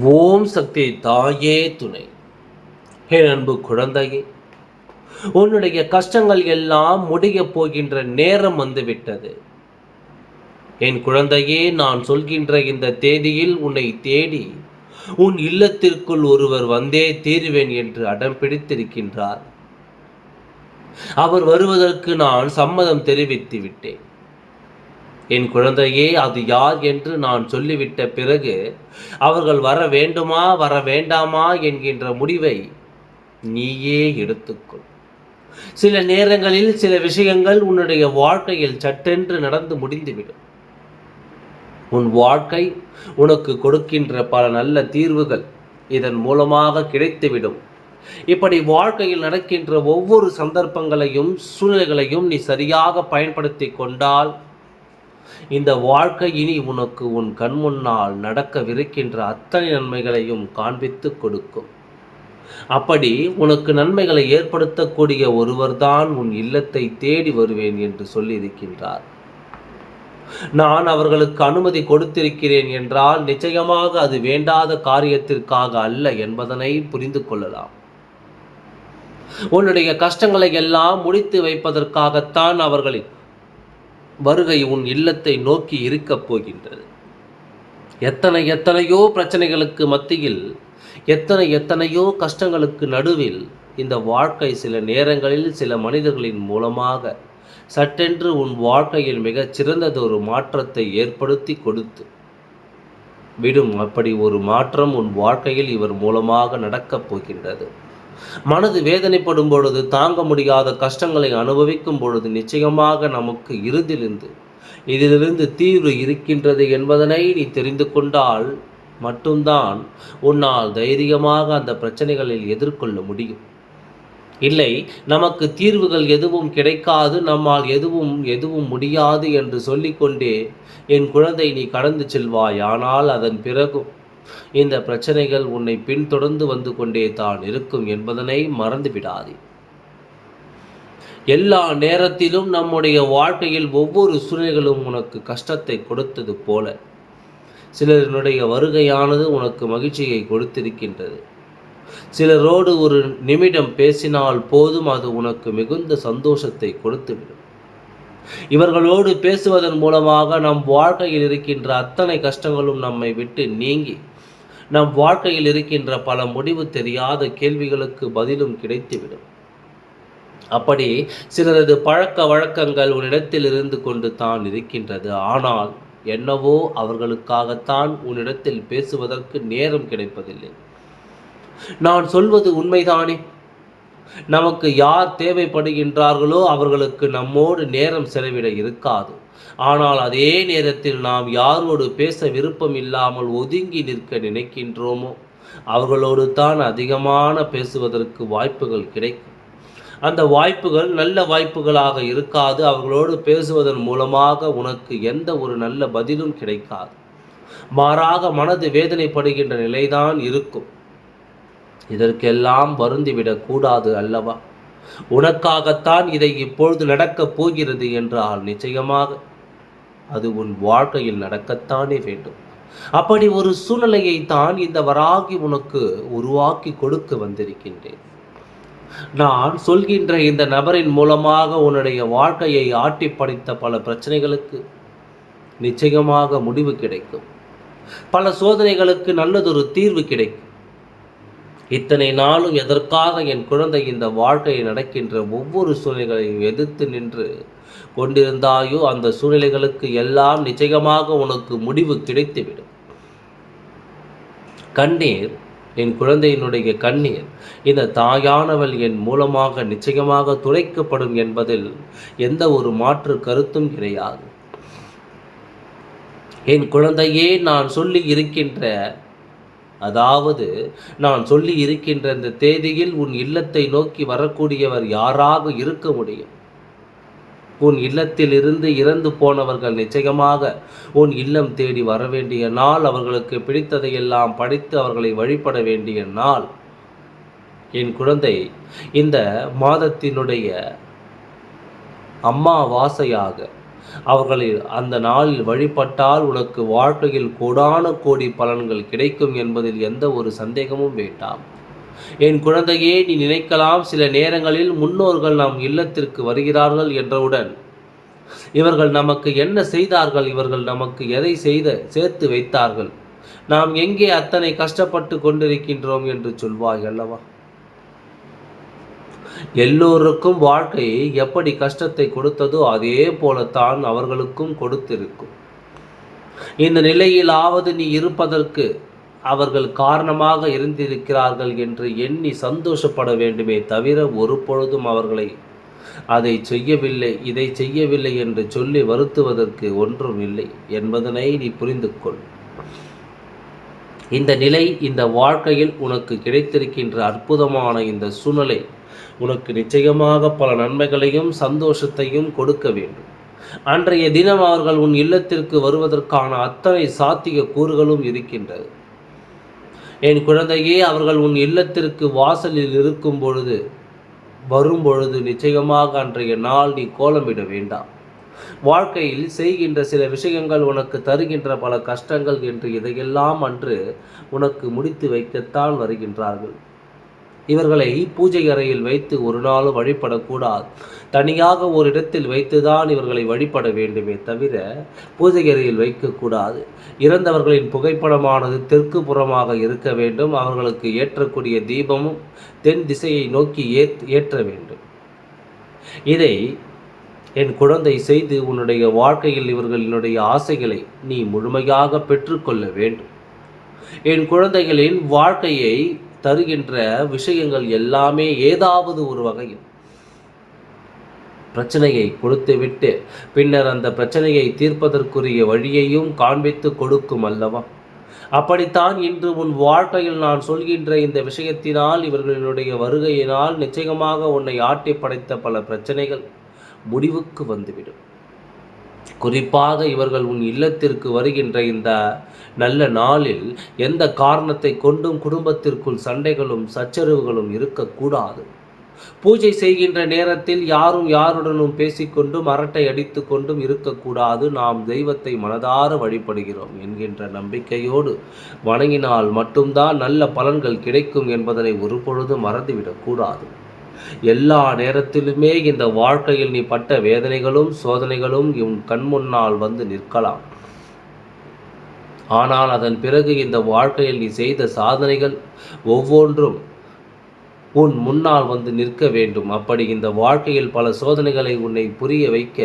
ஓம் சக்தி தாயே துணை. ஹே அன்பு குழந்தையே உன்னுடைய கஷ்டங்கள் எல்லாம் முடியப் போகின்ற நேரம் வந்துவிட்டது. என் குழந்தையே நான் சொல்கின்ற இந்த தேதியில் உன்னை தேடி உன் இல்லத்திற்குள் ஒருவர் வந்தே தீருவேன் என்று அடம் பிடித்திருக்கின்றார். அவர் வருவதற்கு நான் சம்மதம் தெரிவித்து விட்டேன் என் குழந்தையே அது யார் என்று நான் சொல்லிவிட்ட பிறகு அவர்கள் வர வேண்டுமா வர வேண்டாமா என்கின்ற முடிவை நீயே எடுத்துக்கொள். சில நேரங்களில் சில விஷயங்கள் உன்னுடைய வாழ்க்கையில் சட்டென்று நடந்து முடிந்துவிடும். உன் வாழ்க்கை உனக்கு கொடுக்கின்ற பல நல்ல தீர்வுகள் இதன் மூலமாக கிடைத்துவிடும். இப்படி வாழ்க்கையில் நடக்கின்ற ஒவ்வொரு சந்தர்ப்பங்களையும் சூழ்நிலைகளையும் நீ சரியாக பயன்படுத்தி கொண்டால் இந்த வாழ்க்கை இனி உனக்கு உன் கண் முன்னால் நடக்கவிருக்கின்ற அத்தனை நன்மைகளையும் காண்பித்து கொடுக்கும். அப்படி உனக்கு நன்மைகளை ஏற்படுத்தக்கூடிய ஒருவர்தான் உன் இல்லத்தை தேடி வருவேன் என்று சொல்லியிருக்கின்றார். நான் அவர்களுக்கு அனுமதி கொடுத்திருக்கிறேன் என்றால் நிச்சயமாக அது வேண்டாத காரியத்திற்காக அல்ல என்பதனை புரிந்து கொள்ளலாம். உன்னுடைய கஷ்டங்களை எல்லாம் முடித்து வைப்பதற்காகத்தான் அவர்களின் வருகை உன் இல்லத்தை நோக்கி இருக்கப் போகின்றது. எத்தனை எத்தனையோ பிரச்சனைகளுக்கு மத்தியில் எத்தனை எத்தனையோ கஷ்டங்களுக்கு நடுவில் இந்த வாழ்க்கை சில நேரங்களில் சில மனிதர்களின் மூலமாக சட்டென்று உன் வாழ்க்கையில் மிகச் சிறந்ததொரு மாற்றத்தை ஏற்படுத்தி கொடுத்து விடும் அப்படி ஒரு மாற்றம் உன் வாழ்க்கையில் இவர் மூலமாக நடக்கப் போகின்றது. மனது வேதனைப்படும் பொழுது தாங்க முடியாத கஷ்டங்களை அனுபவிக்கும் பொழுது நிச்சயமாக நமக்கு இறுதிலிருந்து இதிலிருந்து தீர்வு இருக்கின்றது என்பதனை நீ தெரிந்து கொண்டால் மட்டும்தான் உன்னால் தைரியமாக அந்த பிரச்சனைகளில் எதிர்கொள்ள முடியும். இல்லை நமக்கு தீர்வுகள் எதுவும் கிடைக்காது நம்மால் எதுவும் எதுவும் முடியாது என்று சொல்லிக்கொண்டே என் குழந்தை நீ கடந்து செல்வாய் ஆனால் அதன் பிறகும் இந்த பிரச்சனைகள் உன்னை பின்தொடர்ந்து வந்து கொண்டே தான் இருக்கும் என்பதனை மறந்துவிடாதே. எல்லா நேரத்திலும் நம்முடைய வாழ்க்கையில் ஒவ்வொரு சூழ்நிலைகளும் உனக்கு கஷ்டத்தை கொடுத்தது போல. சிலரினுடைய வருகையானது உனக்கு மகிழ்ச்சியை கொடுத்திருக்கின்றது. சிலரோடு ஒரு நிமிடம் பேசினால் போதும் அது உனக்கு மிகுந்த சந்தோஷத்தை கொடுத்துவிடும். இவர்களோடு பேசுவதன் மூலமாக நம் வாழ்க்கையில் இருக்கின்ற அத்தனை கஷ்டங்களும் நம்மை விட்டு நீங்கி நம் வாழ்க்கையில் இருக்கின்ற பல முடிவு தெரியாத கேள்விகளுக்கு பதிலும் கிடைத்துவிடும். அப்படி சிலரது பழக்க வழக்கங்கள் உன்னிடத்தில் இருந்து கொண்டு தான் இருக்கின்றது. ஆனால் என்னவோ அவர்களுக்காகத்தான் உன்னிடத்தில் பேசுவதற்கு நேரம் கிடைப்பதில்லை. நான் சொல்வது உண்மைதானே? நமக்கு யார் தேவைப்படுகின்றார்களோ அவர்களுக்கு நம்மோடு நேரம் செலவிட இருக்காது. ஆனால் அதே நேரத்தில் நாம் யாரோடு பேச விருப்பம் இல்லாமல் ஒதுங்கி நிற்க நினைக்கின்றோமோ? அவர்களோடு தான் அதிகமான பேசுவதற்கு வாய்ப்புகள் கிடைக்கும். அந்த வாய்ப்புகள் நல்ல வாய்ப்புகளாக இருக்காது. அவர்களோடு பேசுவதன் மூலமாக உனக்கு எந்த ஒரு நல்ல பதிலும் கிடைக்காது. மாறாக மனது வேதனைப்படுகின்ற நிலைதான் இருக்கும். இதற்கெல்லாம் வருந்திவிடக் கூடாது அல்லவா? உனக்காகத்தான் இதை இப்பொழுது நடக்கப் போகிறது என்றால் நிச்சயமாக அது உன் வாழ்க்கையில் நடக்கத்தானே வேண்டும். அப்படி ஒரு சூழ்நிலையை தான் இந்த வராகி உனக்கு உருவாக்கி கொடுக்க வந்திருக்கின்றேன். நான் சொல்கின்ற இந்த நபரின் மூலமாக உன்னுடைய வாழ்க்கையை ஆட்டி படைத்த பல பிரச்சனைகளுக்கு நிச்சயமாக முடிவு கிடைக்கும். பல சோதனைகளுக்கு நல்லதொரு தீர்வு கிடைக்கும். இத்தனை நாளும் எதற்காக என் குழந்தை இந்த வாழ்க்கையை நடக்கின்ற ஒவ்வொரு சூழ்நிலைகளையும் எதிர்த்து நின்று கொண்டிருந்தாயோ அந்த சூழ்நிலைகளுக்கு எல்லாம் நிச்சயமாக உனக்கு முடிவு கிடைத்துவிடும். கண்ணீர் என் குழந்தையினுடைய கண்ணீர் இந்த தாயானவள் என் மூலமாக நிச்சயமாக துளைக்கப்படும் என்பதில் எந்த ஒரு மாற்று கருத்தும் கிடையாது. என் குழந்தையே நான் சொல்லி இருக்கின்ற அதாவது நான் சொல்லி இருக்கின்ற இந்த தேதியில் உன் இல்லத்தை நோக்கி வரக்கூடியவர் யாராக இருக்க முடியும்? உன் இல்லத்தில் இருந்து இறந்து போனவர்கள் நிச்சயமாக உன் இல்லம் தேடி வர வேண்டிய நாள் அவர்களுக்கு பிடித்ததையெல்லாம் படித்து அவர்களை வழிபட வேண்டிய நாள். என் குழந்தை இந்த மாதத்தினுடைய அம்மாவாசையாக அவர்களை அந்த நாளில் வழிபட்டால் உனக்கு வாழ்க்கையில் கோடான கோடி பலன்கள் கிடைக்கும் என்பதில் எந்த ஒரு சந்தேகமும் வேண்டாம். என் குழந்தையே நீ நினைக்கலாம் சில நேரங்களில் முன்னோர்கள் நம் இல்லத்திற்கு வருகிறார்கள் என்றவுடன் இவர்கள் நமக்கு என்ன செய்தார்கள் இவர்கள் நமக்கு எதை செய்த சேர்த்து வைத்தார்கள்? நாம் எங்கே அத்தனை கஷ்டப்பட்டு கொண்டிருக்கின்றோம் என்று சொல்வாய் அல்லவா? எல்லோருக்கும் வாழ்க்கை எப்படி கஷ்டத்தை கொடுத்ததோ அதே போலத்தான் அவர்களுக்கும் கொடுத்திருக்கும். இந்த நிலையிலாவது நீ இருப்பதற்கு அவர்கள் காரணமாக இருந்திருக்கிறார்கள் என்று எண்ணி சந்தோஷப்பட வேண்டுமே தவிர ஒரு பொழுதும் அவர்களை அதை செய்யவில்லை இதை செய்யவில்லை என்று சொல்லி வருத்துவதற்கு ஒன்றும் இல்லை என்பதனை நீ புரிந்து கொள் இந்த நிலை இந்த வாழ்க்கையில் உனக்கு கிடைத்திருக்கின்ற அற்புதமான இந்த சூழ்நிலை உனக்கு நிச்சயமாக பல நன்மைகளையும் சந்தோஷத்தையும் கொடுக்க வேண்டும். அன்றைய தினம் அவர்கள் உன் இல்லத்திற்கு வருவதற்கான அத்தனை சாத்திய கூறுகளும் இருக்கின்றது. என் குழந்தையே அவர்கள் உன் இல்லத்திற்கு வாசலில் இருக்கும் பொழுது வரும் பொழுது நிச்சயமாக அன்றைய நாள் நீ கோலமிட வேண்டாம். வாழ்க்கையில் செய்கின்ற சில விஷயங்கள் உனக்கு தருகின்ற பல கஷ்டங்கள் என்று இதையெல்லாம் அன்று உனக்கு முடித்து வைக்கத்தான் வருகின்றார்கள். இவர்களை பூஜை அறையில் வைத்து ஒரு நாளும் வழிபடக்கூடாது. தனியாக ஒரு இடத்தில் வைத்துதான் இவர்களை வழிபட வேண்டுமே தவிர பூஜை அறையில் வைக்கக்கூடாது. இறந்தவர்களின் புகைப்படமானது தெற்கு புறமாக இருக்க வேண்டும். அவர்களுக்கு ஏற்றக்கூடிய தீபமும் தென் திசையை நோக்கி ஏற்ற வேண்டும். இதை என் குழந்தை செய்து உன்னுடைய வாழ்க்கையில் இவர்களினுடைய ஆசைகளை நீ முழுமையாக பெற்றுக்கொள்ள வேண்டும். என் குழந்தைகளின் வாழ்க்கையை தருகின்ற விஷயங்கள் எல்லாமே ஏதாவது ஒரு வகையில் பிரச்சனையை கொடுத்துவிட்டு பின்னர் அந்த பிரச்சனையை தீர்ப்பதற்குரிய வழியையும் காண்பித்து கொடுக்கும் அல்லவா? அப்படித்தான் இன்று உன் வாழ்க்கையில் நான் சொல்கின்ற இந்த விஷயத்தினால் இவர்களுடைய வருகையினால் நிச்சயமாக உன்னை ஆட்டி படைத்த பல பிரச்சனைகள் முடிவுக்கு வந்துவிடும். குறிப்பாக இவர்கள் உன் இல்லத்திற்கு வருகின்ற இந்த நல்ல நாளில் எந்த காரணத்தை கொண்டும் குடும்பத்திற்குள் சண்டைகளும் சச்சரவுகளும் இருக்கக்கூடாது. பூஜை செய்கின்ற நேரத்தில் யாரும் யாருடனும் பேசிக்கொண்டும் அரட்டை அடித்து கொண்டும் இருக்கக்கூடாது. நாம் தெய்வத்தை மனதார வழிபடுகிறோம் என்கின்ற நம்பிக்கையோடு வணங்கினால் மட்டும்தான் நல்ல பலன்கள் கிடைக்கும் என்பதனை ஒருபொழுதும் மறந்துவிடக்கூடாது. எல்லா நேரத்திலுமே இந்த வாழ்க்கையில் நீ பட்ட வேதனைகளும் சோதனைகளும் உன் கண்முன்னால் வந்து நிற்கலாம். ஆனால் அதன் பிறகு இந்த வாழ்க்கையில் நீ செய்த சாதனைகள் ஒவ்வொன்றும் உன் முன்னால் வந்து நிற்க வேண்டும். அப்படி இந்த வாழ்க்கையில் பல சோதனைகளை உன்னை புரிய வைக்க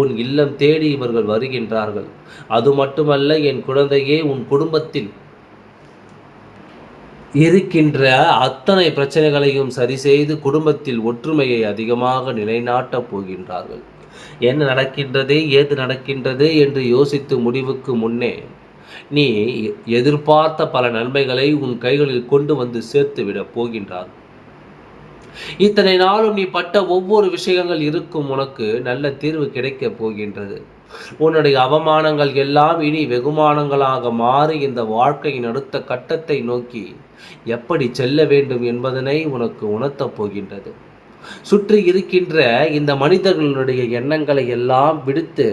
உன் இல்லம் தேடி இவர்கள் வருகின்றார்கள். அது மட்டுமல்ல என் குழந்தையே உன் குடும்பத்தில் இருக்கின்ற அத்தனை பிரச்சனைகளையும் சரி செய்து குடும்பத்தில் ஒற்றுமையை அதிகமாக நிலைநாட்டப் போகின்றார்கள். என்ன நடக்கின்றது ஏது நடக்கின்றது என்று யோசித்து முடிவுக்கு முன்னே நீ எதிர்பார்த்த பல நன்மைகளை உன் கைகளில் கொண்டு வந்து சேர்த்து விடப் போகின்றார். இத்தனை நாளும் நீ பட்ட ஒவ்வொரு விஷயங்கள் இருக்கும் உனக்கு நல்ல தீர்வு கிடைக்கப் போகின்றது. உன்னுடைய அவமானங்கள் எல்லாம் இனி வெகுமானங்களாக மாறி இந்த வாழ்க்கையின் அடுத்த கட்டத்தை நோக்கி எப்படி செல்ல வேண்டும் என்பதனை உனக்கு உணர்த்தப் போகின்றது. சுற்றி இருக்கின்ற இந்த மனிதர்களுடைய எண்ணங்களை எல்லாம் விடுத்து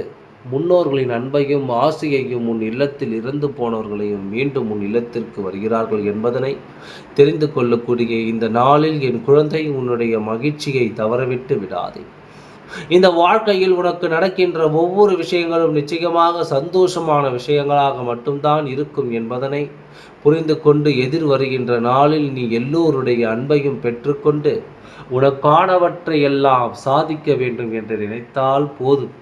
முன்னோர்களின் அன்பையும் ஆசையையும் உன் இல்லத்தில் இறந்து போனவர்களையும் மீண்டும் உன் இல்லத்திற்கு வருகிறார்கள் என்பதனை தெரிந்து கொள்ளக்கூடிய இந்த நாளில் என் குழந்தை உன்னுடைய மகிழ்ச்சியை தவறவிட்டு விடாதே. இந்த வாழ்க்கையில் உனக்கு நடக்கின்ற ஒவ்வொரு விஷயங்களும் நிச்சயமாக சந்தோஷமான விஷயங்களாக மட்டும்தான் இருக்கும் என்பதனை புரிந்து கொண்டு எதிர் வருகின்ற நாளில் நீ எல்லோருடைய அன்பையும் பெற்றுக்கொண்டு உனக்கானவற்றை எல்லாம் சாதிக்க வேண்டும் என்று நினைத்தால் போதும்.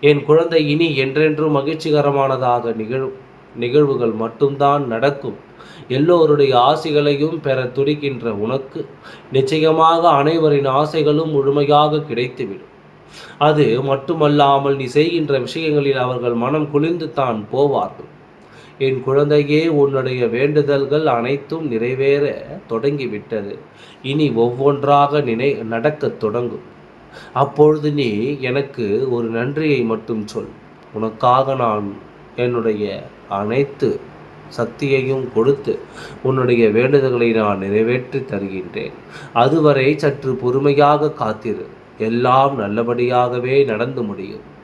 என் குழந்தை இனி என்றென்றும் மகிழ்ச்சிகரமானதாக நிகழும் நிகழ்வுகள் மட்டும்தான் நடக்கும். எல்லோருடைய ஆசைகளையும் பெற துடிக்கின்ற உனக்கு நிச்சயமாக அனைவரின் ஆசைகளும் முழுமையாக கிடைத்துவிடும். அது மட்டுமல்லாமல் நீ செய்கின்ற விஷயங்களில் அவர்கள் மனம் குளிர்ந்து தான் போவார்கள். என் குழந்தையே உன்னுடைய வேண்டுதல்கள் அனைத்தும் நிறைவேற தொடங்கிவிட்டது. இனி ஒவ்வொன்றாக நினை நடக்கத் தொடங்கும். அப்பொழுது நீ எனக்கு ஒரு நன்றியை மட்டும் சொல். உனக்காக நான் என்னுடைய அனைத்து சக்தியையும் கொடுத்து உன்னுடைய வேண்டுதல்களை நான் நிறைவேற்றி தருகின்றேன். அதுவரை சற்று பொறுமையாக காத்திரு. எல்லாம் நல்லபடியாகவே நடந்து முடியும்.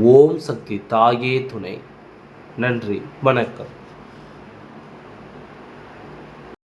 ஓம் சக்தி தாயே துணை. நன்றி. வணக்கம்.